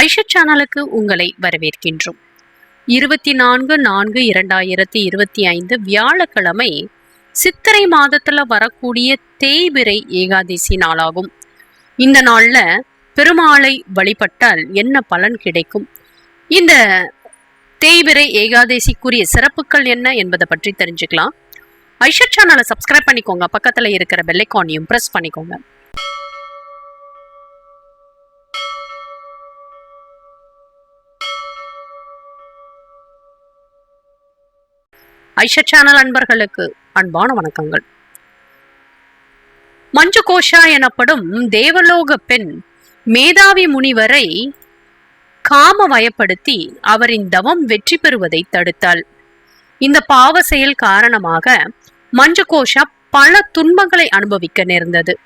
ஐஷா சேனலுக்கு உங்களை வரவேற்கின்றோம். இருபத்தி நான்கு நான்கு இரண்டாயிரத்தி இருபத்தி ஐந்து வியாழக்கிழமை சித்திரை மாதத்துல வரக்கூடிய தேய்பிரை ஏகாதசி நாளாகும். இந்த நாள்ல பெருமாளை வழிபட்டால் என்ன பலன் கிடைக்கும்? இந்த தேய்பிரை ஏகாதசிக்குரிய சிறப்புகள் என்ன என்பதை பற்றி தெரிஞ்சுக்கலாம். ஐஷா சேனலை சப்ஸ்கிரைப் பண்ணிக்கோங்க. பக்கத்தில் இருக்கிற பெல்லைக்கானையும் ப்ரெஸ் பண்ணிக்கோங்க. ஐஷா சேனல் அன்பர்களுக்கு அன்பான வணக்கங்கள். மஞ்சு கோஷா எனப்படும் தேவலோக பெண் மேதாவி முனிவரை காம வயப்படுத்தி அவரின் தவம் வெற்றி பெறுவதை தடுத்தாள். இந்த பாவ செயல் காரணமாக மஞ்சு கோஷா பல துன்பங்களை அனுபவிக்க நேர்ந்தது.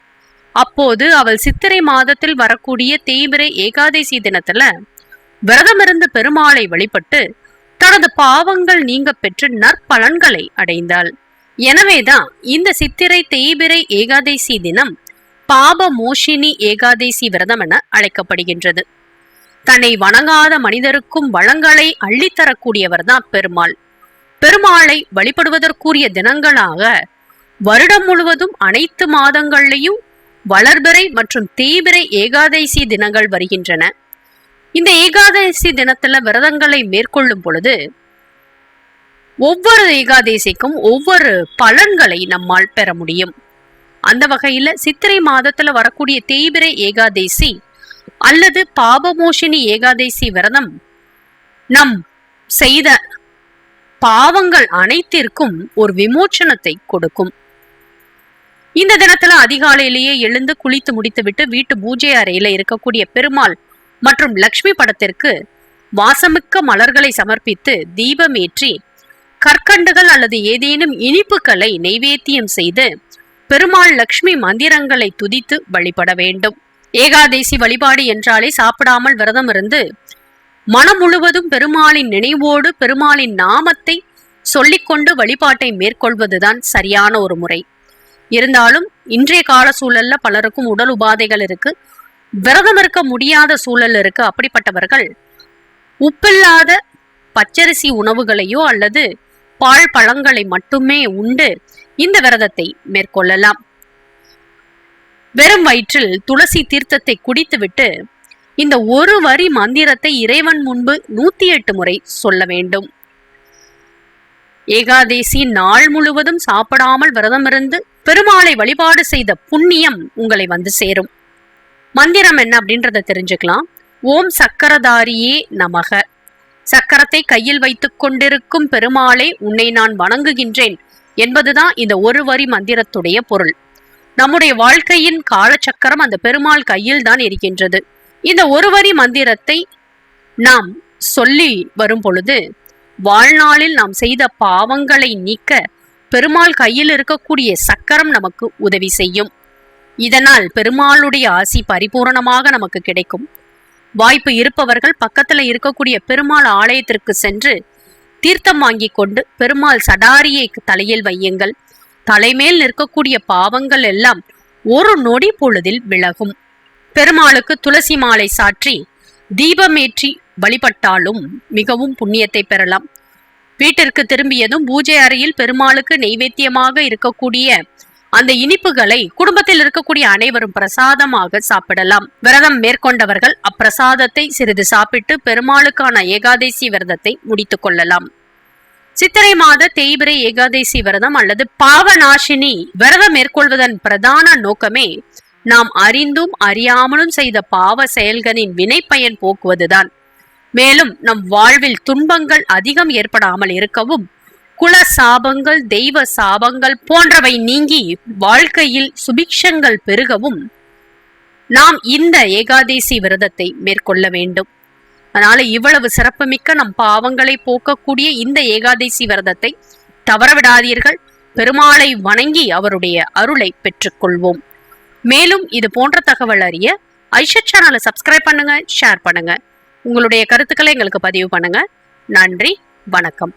அப்போது அவள் சித்திரை மாதத்தில் வரக்கூடிய தேய்பிரை ஏகாதசி தினத்துல விரதமிருந்து பெருமாளை வழிபட்டு தனது பாவங்கள் நீங்க பெற்று நற்பலன்களை அடைந்தாள். எனவேதான் இந்த சித்திரை தேய்பிரை ஏகாதேசி தினம் பாப மோஷினி ஏகாதேசி விரதம் என அழைக்கப்படுகின்றது. தன்னை வணங்காத மனிதருக்கும் வளங்களை அள்ளித்தரக்கூடியவர் தான் பெருமாள். பெருமாளை வழிபடுவதற்குரிய தினங்களாக வருடம் முழுவதும் அனைத்து மாதங்கள்லையும் வளர்பிறை மற்றும் தீபிரை ஏகாதேசி தினங்கள் வருகின்றன. இந்த ஏகாதசி தினத்துல விரதங்களை மேற்கொள்ளும் பொழுது ஒவ்வொரு ஏகாதசிக்கும் ஒவ்வொரு பலன்களை நம்மால் பெற முடியும். அந்த வகையில சித்திரை மாதத்துல வரக்கூடிய தேய்பிரை ஏகாதசி அல்லது பாபமோஷினி ஏகாதசி விரதம் நம் செய்த பாவங்கள் அனைத்திற்கும் ஒரு விமோச்சனத்தை கொடுக்கும். இந்த தினத்துல அதிகாலையிலேயே எழுந்து குளித்து முடித்துவிட்டு வீட்டு பூஜை அறையில இருக்கக்கூடிய பெருமாள் மற்றும் லக்ஷ்மி படத்திற்கு வாசமிக்க மலர்களை சமர்ப்பித்து தீபமேற்றி கற்கண்டுகள் அல்லது ஏதேனும் இனிப்புகளை நைவேத்தியம் செய்து பெருமாள் லக்ஷ்மி மந்திரங்களை துதித்து வழிபட வேண்டும். ஏகாதேசி வழிபாடு என்றாலே சாப்பிடாமல் விரதம் இருந்து மனம் முழுவதும் பெருமாளின் நினைவோடு பெருமாளின் நாமத்தை சொல்லிக்கொண்டு வழிபாட்டை மேற்கொள்வதுதான் சரியான ஒரு முறை. இருந்தாலும் இன்றைய கால சூழல்ல பலருக்கும் உடல் உபாதைகள் இருக்கு. விரதம் இருக்க முடியாத சூழல் இருக்கு. அப்படிப்பட்டவர்கள் உப்பில்லாத பச்சரிசி உணவுகளையோ அல்லது பால் பழங்களை மட்டுமே உண்டு. இந்த விரதத்தை மேற்கொள்ளலாம். வெறும் வயிற்றில் துளசி தீர்த்தத்தை குடித்துவிட்டு இந்த ஒரு வரி மந்திரத்தை இறைவன் முன்பு நூத்தி எட்டு முறை சொல்ல வேண்டும். ஏகாதேசி நாள் முழுவதும் சாப்பிடாமல் விரதமிருந்து பெருமாளை வழிபாடு செய்த புண்ணியம் உங்களை வந்து சேரும். மந்திரம் என்ன அப்படின்றத தெரிஞ்சுக்கலாம். ஓம் சக்கரதாரியே நமக. சக்கரத்தை கையில் வைத்துக் கொண்டிருக்கும் பெருமாளே உன்னை நான் வணங்குகின்றேன் என்பதுதான் இந்த ஒரு வரி மந்திரத்துடைய பொருள். நம்முடைய வாழ்க்கையின் காலச்சக்கரம் அந்த பெருமாள் கையில் தான் இருக்கின்றது. இந்த ஒரு வரி மந்திரத்தை நாம் சொல்லி வரும் பொழுது வாழ்நாளில் நாம் செய்த பாவங்களை நீக்க பெருமாள் கையில் இருக்கக்கூடிய சக்கரம் நமக்கு உதவி செய்யும். இதனால் பெருமாளுடைய ஆசி பரிபூரணமாக நமக்கு கிடைக்கும். வாய்ப்பு இருப்பவர்கள் பக்கத்துல இருக்கக்கூடிய பெருமாள் ஆலயத்திற்கு சென்று தீர்த்தம் வாங்கி கொண்டு பெருமாள் சடாரியை தலையில் வையுங்கள். தலைமேல் நிற்கக்கூடிய பாவங்கள் எல்லாம் ஒரு நொடி பொழுதில் விலகும். பெருமாளுக்கு துளசி மாலை சாற்றி தீபமேற்றி வழிபட்டாலும் மிகவும் புண்ணியத்தை பெறலாம். வீட்டிற்கு திரும்பியதும் பூஜை அறையில் பெருமாளுக்கு நெய்வேத்தியமாக இருக்கக்கூடிய அந்த இனிப்புகளை குடும்பத்தில் இருக்கக்கூடிய அனைவரும் பிரசாதமாக சாப்பிடலாம். விரதம் மேற்கொண்டவர்கள் அப்பிரசாதத்தை சிறிது சாப்பிட்டு பெருமாளுக்கான ஏகாதசி விரதத்தை முடித்துக் கொள்ளலாம். சித்திரை மாத தேய்பிரை ஏகாதசி விரதம் அல்லது பாவநாசினி விரதம் மேற்கொள்வதன் பிரதான நோக்கமே நாம் அறிந்தும் அறியாமலும் செய்த பாவ செயல்களின் வினை பயன் போக்குவதுதான். மேலும் நம் வாழ்வில் துன்பங்கள் அதிகம் ஏற்படாமல் இருக்கவும் குல சாபங்கள் தெய்வ சாபங்கள் போன்றவை நீங்கி வாழ்க்கையில் சுபிக்ஷங்கள் பெருகவும் நாம் இந்த ஏகாதேசி விரதத்தை மேற்கொள்ள வேண்டும். அதனால இவ்வளவு சிறப்புமிக்க நம் பாவங்களை போக்கக்கூடிய இந்த ஏகாதசி விரதத்தை தவறவிடாதீர்கள். பெருமாளை வணங்கி அவருடைய அருளை பெற்றுக்கொள்வோம். மேலும் இது போன்ற தகவல் அறிய ஐஷத் சேனலை சப்ஸ்கிரைப் பண்ணுங்க ஷேர் பண்ணுங்க. உங்களுடைய கருத்துக்களை எங்களுக்கு பதிவு பண்ணுங்க. நன்றி வணக்கம்.